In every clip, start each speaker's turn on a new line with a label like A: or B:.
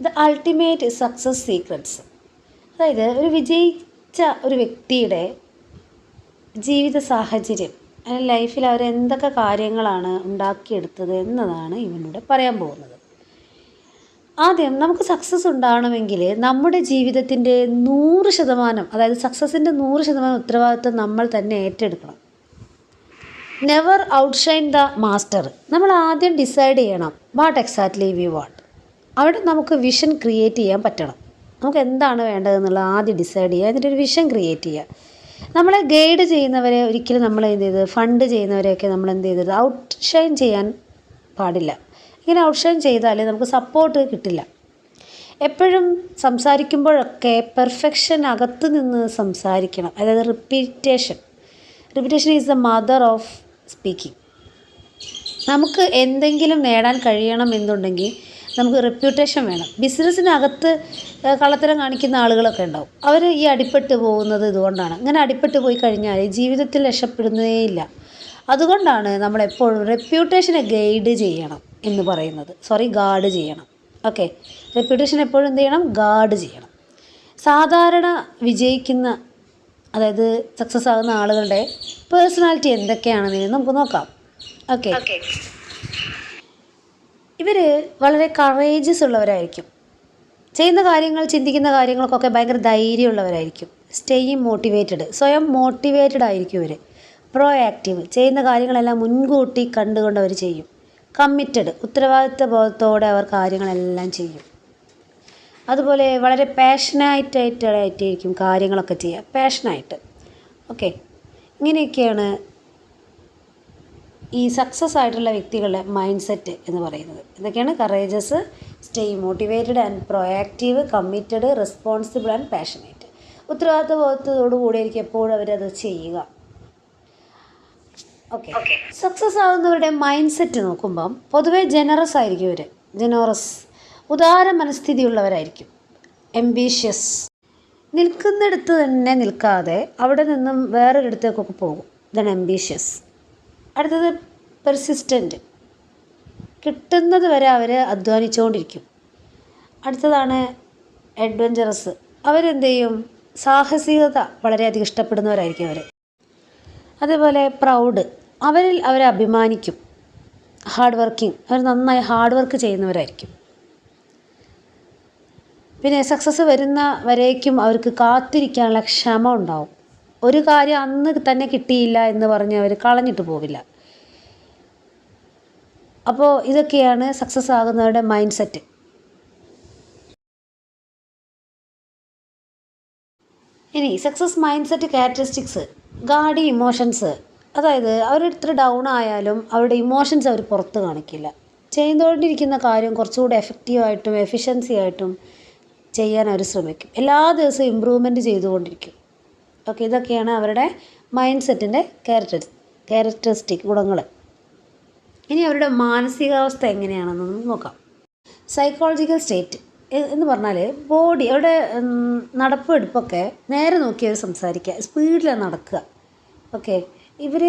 A: The ultimate success secrets അതായത് ഒരു വിജയിച്ച ഒരു വ്യക്തിയുടെ ജീവിത സാഹചര്യം അല്ലെങ്കിൽ ലൈഫിൽ അവർ എന്തൊക്കെ കാര്യങ്ങളാണ് ഉണ്ടാക്കിയെടുത്തത് എന്നതാണ് ഇവനിവിടെ പറയാൻ പോകുന്നത്. ആദ്യം നമുക്ക് സക്സസ് ഉണ്ടാവണമെങ്കിൽ നമ്മുടെ ജീവിതത്തിന്റെ നൂറ് ശതമാനം അതായത് സക്സസിന്റെ നൂറ് ശതമാനം ഉത്തരവാദിത്വം നമ്മൾ തന്നെ ഏറ്റെടുക്കണം. നെവർ ഔട്ട്ഷൈൻ ദ മാസ്റ്റർ നമ്മൾ ആദ്യം ഡിസൈഡ് ചെയ്യണം വാട്ട് എക്സാക്ട്ലി വി വാട്ട് അവിടെ നമുക്ക് വിഷൻ ക്രിയേറ്റ് ചെയ്യാൻ പറ്റണം. നമുക്ക് എന്താണ് വേണ്ടതെന്നുള്ളത് ആദ്യം ഡിസൈഡ് ചെയ്യുക എന്നിട്ട് ഒരു വിഷൻ ക്രിയേറ്റ് ചെയ്യുക. നമ്മളെ ഗൈഡ് ചെയ്യുന്നവരെ ഒരിക്കലും നമ്മൾ എന്ത് ചെയ്ത് ഫണ്ട് ചെയ്യുന്നവരെയൊക്കെ നമ്മൾ എന്ത് ചെയ്തത് ഔട്ട് ഷൈൻ ചെയ്യാൻ പാടില്ല. ഇങ്ങനെ ഔട്ട് ഷൈൻ ചെയ്താൽ നമുക്ക് സപ്പോർട്ട് കിട്ടില്ല. എപ്പോഴും സംസാരിക്കുമ്പോഴൊക്കെ പെർഫെക്ഷൻ അകത്ത് നിന്ന് സംസാരിക്കണം. അതായത് repetition repetition is the mother of speaking നമുക്ക് എന്തെങ്കിലും നേടാൻ കഴിയണം എന്നുണ്ടെങ്കിൽ നമുക്ക് റെപ്യൂട്ടേഷൻ വേണം. ബിസിനസ്സിനകത്ത് കള്ളത്തരം കാണിക്കുന്ന ആളുകളൊക്കെ ഉണ്ടാവും. അവർ ഈ അടിപ്പെട്ട് പോകുന്നത് ഇതുകൊണ്ടാണ്. ഇങ്ങനെ അടിപ്പെട്ട് പോയി കഴിഞ്ഞാൽ ജീവിതത്തിൽ രക്ഷപ്പെടുന്നേയില്ല അതുകൊണ്ടാണ് നമ്മളെപ്പോഴും റെപ്യൂട്ടേഷനെ ഗൈഡ് ചെയ്യണം എന്ന് പറയുന്നത്. സോറി ഗാർഡ് ചെയ്യണം. ഓക്കെ റെപ്യൂട്ടേഷൻ എപ്പോഴും എന്ത് ചെയ്യണം? ഗാർഡ് ചെയ്യണം. സാധാരണ വിജയിക്കുന്ന അതായത് സക്സസ് ആകുന്ന ആളുകളുടെ പേഴ്സണാലിറ്റി എന്തൊക്കെയാണെന്ന് നമുക്ക് നോക്കാം. ഓക്കെ ഇവർ വളരെ കറേജസ് ഉള്ളവരായിരിക്കും. ചെയ്യുന്ന കാര്യങ്ങൾ ചിന്തിക്കുന്ന കാര്യങ്ങൾക്കൊക്കെ ഭയങ്കര ധൈര്യമുള്ളവരായിരിക്കും. സ്റ്റേയും മോട്ടിവേറ്റഡ് സ്വയം മോട്ടിവേറ്റഡ് ആയിരിക്കും ഇവർ പ്രോ ആക്റ്റീവ് ചെയ്യുന്ന കാര്യങ്ങളെല്ലാം മുൻകൂട്ടി കണ്ടുകൊണ്ട് അവർ ചെയ്യും. കമ്മിറ്റഡ് ഉത്തരവാദിത്വ ബോധത്തോടെ അവർ കാര്യങ്ങളെല്ലാം ചെയ്യും. അതുപോലെ വളരെ പാഷനായിട്ടായിട്ടായിട്ടായിരിക്കും കാര്യങ്ങളൊക്കെ ചെയ്യുക. പാഷനായിട്ട് ഓക്കെ ഇങ്ങനെയൊക്കെയാണ് ഈ സക്സസ് ആയിട്ടുള്ള വ്യക്തികളുടെ മൈൻഡ് സെറ്റ് എന്ന് പറയുന്നത്. ഇതൊക്കെയാണ് courageous stay motivated and proactive committed responsible and passionate ഉത്തരവാദിത്ത ബോധത്തോടു കൂടിയായിരിക്കും എപ്പോഴും അവരത് ചെയ്യുക. ഓക്കെ സക്സസ് ആവുന്നവരുടെ മൈൻഡ് സെറ്റ് നോക്കുമ്പം പൊതുവേ ജനറസ് ആയിരിക്കും ഇവർ ജനറസ് ഉദാര മനസ്ഥിതിയുള്ളവരായിരിക്കും. എംബീഷ്യസ് നിൽക്കുന്നിടത്ത് തന്നെ നിൽക്കാതെ അവിടെ നിന്നും വേറൊരിടത്തേക്കൊക്കെ പോകും. ദൻ എംബീഷ്യസ് അടുത്തത് പെർസിസ്റ്റന്റ് കിട്ടുന്നത് വരെ അവർ അധ്വാനിച്ചുകൊണ്ടിരിക്കും അടുത്തതാണ് അഡ്വഞ്ചറസ് അവരെന്ത് ചെയ്യും സാഹസികത വളരെയധികം ഇഷ്ടപ്പെടുന്നവരായിരിക്കും അവർ അതേപോലെ പ്രൗഡ് അവരിൽ അവരെ അഭിമാനിക്കും. ഹാർഡ് വർക്കിംഗ് അവർ നന്നായി ഹാർഡ് വർക്ക് ചെയ്യുന്നവരായിരിക്കും. പിന്നെ സക്സസ് വരുന്ന വരേക്കും അവർക്ക് കാത്തിരിക്കാനുള്ള ക്ഷമ ഉണ്ടാവും. ഒരു കാര്യം അന്ന് തന്നെ കിട്ടിയില്ല എന്ന് പറഞ്ഞ് അവർ കളഞ്ഞിട്ട് പോവില്ല. അപ്പോൾ ഇതൊക്കെയാണ് സക്സസ് ആകുന്നവരുടെ മൈൻഡ് സെറ്റ് ഇനി success mind set characteristics guard emotions അതായത് അവരെത്ര ഡൗൺ ആയാലും അവരുടെ ഇമോഷൻസ് അവർ പുറത്ത് കാണിക്കില്ല. ചെയ്തുകൊണ്ടിരിക്കുന്ന കാര്യം കുറച്ചുകൂടി എഫക്റ്റീവായിട്ടും എഫിഷ്യൻസി ആയിട്ടും ചെയ്യാൻ അവർ ശ്രമിക്കും. എല്ലാ ദിവസവും ഇമ്പ്രൂവ്മെന്റ് ചെയ്തുകൊണ്ടിരിക്കും. ഓക്കെ ഇതൊക്കെയാണ് അവരുടെ മൈൻഡ് സെറ്റിന്റെ ക്യാരക്ടർ ക്യാരക്ടറിസ്റ്റിക് ഗുണങ്ങൾ ഇനി അവരുടെ മാനസികാവസ്ഥ എങ്ങനെയാണെന്ന് നമുക്ക് നോക്കാം സൈക്കോളജിക്കൽ സ്റ്റേറ്റ് എന്ന് പറഞ്ഞാൽ ബോഡി അവരുടെ നടപ്പെടുപ്പൊക്കെ നേരെ നോക്കി അവർ സംസാരിക്കുക. സ്പീഡിലാണ് നടക്കുക. ഓക്കെ? ഇവർ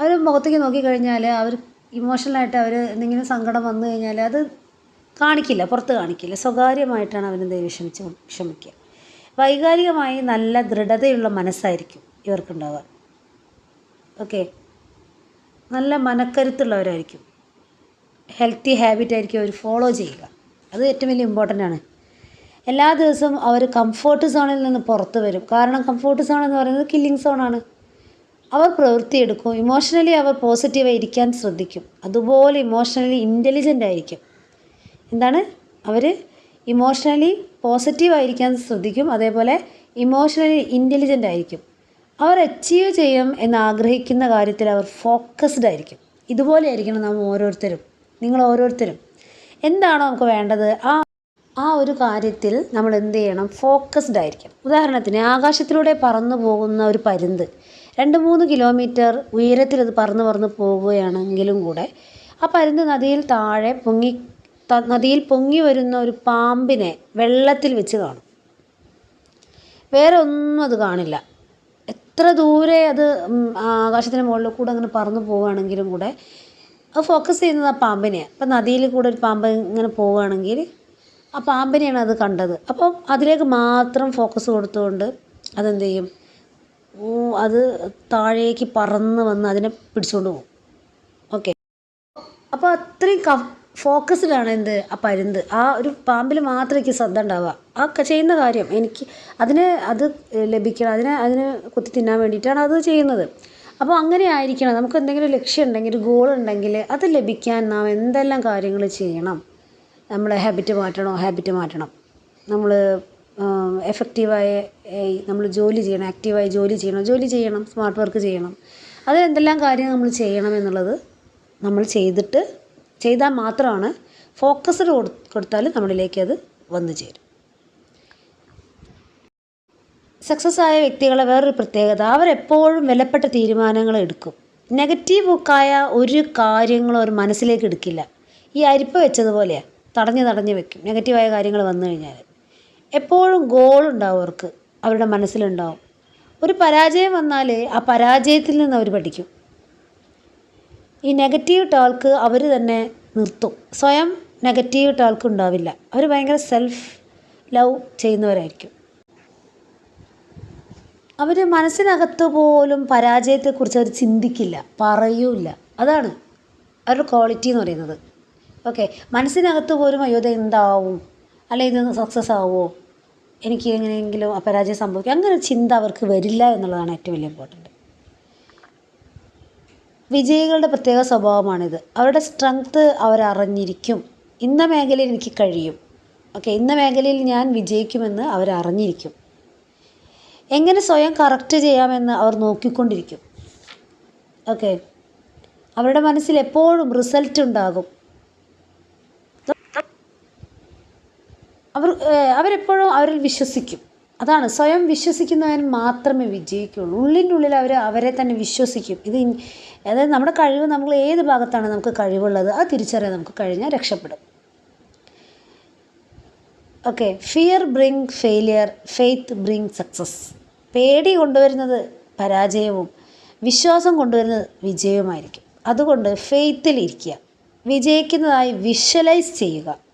A: അവർ മുഖത്തേക്ക് നോക്കിക്കഴിഞ്ഞാൽ അവർ ഇമോഷണലായിട്ട് അവർ എന്തെങ്കിലും സങ്കടം വന്നു കഴിഞ്ഞാൽ അത് കാണിക്കില്ല പുറത്ത് കാണിക്കില്ല. സ്വകാര്യമായിട്ടാണ് അവരെന്തെങ്കിലും വിഷമിച്ച് വിഷമിക്കുക. വൈകാരികമായി നല്ല ദൃഢതയുള്ള മനസ്സായിരിക്കും ഇവർക്കുണ്ടാവുക ഓക്കെ നല്ല മനക്കരുത്തുള്ളവരായിരിക്കും. ഹെൽത്തി ഹാബിറ്റ് ആയിരിക്കും അവർ ഫോളോ ചെയ്യുക. അത് ഏറ്റവും വലിയ ഇമ്പോർട്ടന്റ് ആണ്. എല്ലാ ദിവസവും അവർ കംഫോർട്ട് സോണിൽ നിന്ന് പുറത്ത് വരും. കാരണം കംഫോർട്ട് സോൺ എന്ന് പറയുന്നത് കില്ലിംഗ് സോണാണ് അവർ പ്രവൃത്തിയെടുക്കും ഇമോഷണലി അവർ പോസിറ്റീവായി ഇരിക്കാൻ ശ്രദ്ധിക്കും. അതുപോലെ ഇമോഷണലി ഇന്റലിജന്റ് ആയിരിക്കും. എന്താണ്? അവർ ഇമോഷണലി പോസിറ്റീവ് ആയിരിക്കാൻ ശ്രദ്ധിക്കും. അതേപോലെ ഇമോഷണലി ഇന്റലിജന്റ് ആയിരിക്കും. അവർ അച്ചീവ് ചെയ്യും എന്ന് ആഗ്രഹിക്കുന്ന കാര്യത്തിൽ അവർ ഫോക്കസ്ഡ് ആയിരിക്കും. ഇതുപോലെ ആയിരിക്കണം നാം ഓരോരുത്തരും. നിങ്ങൾ ഓരോരുത്തരും. എന്താണോ നമുക്ക് വേണ്ടത്? ആ ആ ഒരു കാര്യത്തിൽ നമ്മൾ എന്ത് ചെയ്യണം? ഫോക്കസ്ഡ് ആയിരിക്കണം. ഉദാഹരണത്തിന് ആകാശത്തിലൂടെ പറന്നു പോകുന്ന ഒരു പരുന്ത്. രണ്ട് മൂന്ന് കിലോമീറ്റർ ഉയരത്തിൽ അത് പറന്ന് പറന്ന് പോവുകയാണെങ്കിലും കൂടെ ആ പരുന്ത് നദിയിൽ താഴെ പൊങ്ങി നദിയിൽ പൊങ്ങി വരുന്ന ഒരു പാമ്പിനെ വെള്ളത്തിൽ വെച്ച് കാണും. വേറെ ഒന്നും അത് കാണില്ല. എത്ര ദൂരെ അത് ആകാശത്തിന് മുകളിൽ കൂടെ അങ്ങനെ പറന്നു പോവുകയാണെങ്കിലും കൂടെ അത് ഫോക്കസ് ചെയ്യുന്നത് ആ പാമ്പിനെയാണ് അപ്പം നദിയിൽ കൂടെ ഒരു പാമ്പ് ഇങ്ങനെ പോവുകയാണെങ്കിൽ ആ പാമ്പിനെയാണ് അത് കണ്ടത്. അപ്പം അതിലേക്ക് മാത്രം ഫോക്കസ് കൊടുത്തുകൊണ്ട് അതെന്ത് ചെയ്യും? അത് താഴേക്ക് പറന്ന് വന്ന് അതിനെ പിടിച്ചുകൊണ്ട് പോകും. ഓക്കെ അപ്പോൾ അത്രയും ക ഫോക്കസ്ഡാണ് എന്ത്? ആ പരുന്ത്. ആ ഒരു പാമ്പിൽ മാത്രം എനിക്ക് ശ്രദ്ധ ഉണ്ടാവുക. ആ ചെയ്യുന്ന കാര്യം എനിക്ക് അതിന് അത് ലഭിക്കണം. അതിനെ അതിന് കുത്തി തിന്നാൻ വേണ്ടിയിട്ടാണ് അത് ചെയ്യുന്നത്. അപ്പോൾ അങ്ങനെ ആയിരിക്കണം. നമുക്ക് എന്തെങ്കിലും ലക്ഷ്യം ഉണ്ടെങ്കിൽ ഒരു ഗോൾ ഉണ്ടെങ്കിൽ അത് ലഭിക്കാൻ നാം എന്തെല്ലാം കാര്യങ്ങൾ ചെയ്യണം? നമ്മൾ ഹാബിറ്റ് മാറ്റണോ? ഹാബിറ്റ് മാറ്റണം. നമ്മൾ എഫക്റ്റീവായ നമ്മൾ ജോലി ചെയ്യണം. ആക്റ്റീവായി ജോലി ചെയ്യണം. ജോലി ചെയ്യണം. സ്മാർട്ട് വർക്ക് ചെയ്യണം. അതിലെന്തെല്ലാം കാര്യം നമ്മൾ ചെയ്യണം എന്നുള്ളത് നമ്മൾ ചെയ്തിട്ട് ചെയ്താൽ മാത്രമാണ് ഫോക്കസ്ഡ് കൊടുത്താൽ നമ്മളിലേക്ക് അത് വന്നു ചേരും. സക്സസ് ആയ വ്യക്തികളെ വേറൊരു പ്രത്യേകത അവരെപ്പോഴും വിലപ്പെട്ട തീരുമാനങ്ങൾ എടുക്കും. നെഗറ്റീവ് ബുക്കായ ഒരു കാര്യങ്ങളും അവർ മനസ്സിലേക്ക് എടുക്കില്ല. ഈ അരിപ്പ വെച്ചതുപോലെയാണ് തടഞ്ഞ് തടഞ്ഞ് വെക്കും. നെഗറ്റീവായ കാര്യങ്ങൾ വന്നു കഴിഞ്ഞാൽ എപ്പോഴും ഗോൾ ഉണ്ടാവും അവർക്ക് അവരുടെ മനസ്സിലുണ്ടാവും. ഒരു പരാജയം വന്നാൽ ആ പരാജയത്തിൽ നിന്ന് അവർ പഠിക്കും. ഈ നെഗറ്റീവ് ടോൾക്ക് അവർ തന്നെ നിർത്തും. സ്വയം നെഗറ്റീവ് ടോൾക്ക് ഉണ്ടാവില്ല. അവർ ഭയങ്കര സെൽഫ് ലവ് ചെയ്യുന്നവരായിരിക്കും. അവർ മനസ്സിനകത്ത് പോലും പരാജയത്തെക്കുറിച്ച് അവർ ചിന്തിക്കില്ല പറയൂല അതാണ് അവരുടെ ക്വാളിറ്റി എന്ന് പറയുന്നത്. ഓക്കെ മനസ്സിനകത്ത് പോലും അയ്യോ എന്താവും? അല്ലെ ഇത് സക്സസ് ആവുമോ എനിക്ക് എങ്ങനെയെങ്കിലും അപരാജയം സംഭവിക്കും. അങ്ങനെ ചിന്ത അവർക്ക് വരില്ല എന്നുള്ളതാണ് ഏറ്റവും വലിയ ഇമ്പോർട്ടന്റ് വിജയികളുടെ പ്രത്യേക സ്വഭാവമാണിത്. അവരുടെ സ്ട്രെങ്ത്ത് അവരറിഞ്ഞിരിക്കും ഇന്ന മേഖലയിൽ എനിക്ക് കഴിയും. ഓക്കെ ഇന്ന മേഖലയിൽ ഞാൻ വിജയിക്കുമെന്ന് അവരറിഞ്ഞിരിക്കും എങ്ങനെ സ്വയം കറക്റ്റ് ചെയ്യാമെന്ന് അവർ നോക്കിക്കൊണ്ടിരിക്കും. ഓക്കെ അവരുടെ മനസ്സിൽ എപ്പോഴും റിസൾട്ട് ഉണ്ടാകും. അവർ അവരെപ്പോഴും അവരിൽ വിശ്വസിക്കും. അതാണ് സ്വയം വിശ്വസിക്കുന്നവൻ മാത്രമേ വിജയിക്കുള്ളൂ. ഉള്ളിന്റെ ഉള്ളിൽ അവർ അവരെ തന്നെ വിശ്വസിക്കും. ഇത് അതായത് നമ്മുടെ കഴിവ് നമ്മൾ ഏത് ഭാഗത്താണ് നമുക്ക് കഴിവുള്ളത് അത് തിരിച്ചറിയാൻ നമുക്ക് കഴിഞ്ഞാൽ രക്ഷപ്പെടും. Okay fear bring failure faith bring success പേടി കൊണ്ടുവരുന്നത് പരാജയവും വിശ്വാസം കൊണ്ടുവരുന്നത് വിജയവുമായിരിക്കും. അതുകൊണ്ട് ഫെയ്ത്തിൽ ഇരിക്കുക. വിജയിക്കുന്നതായി വിഷ്വലൈസ് ചെയ്യുക.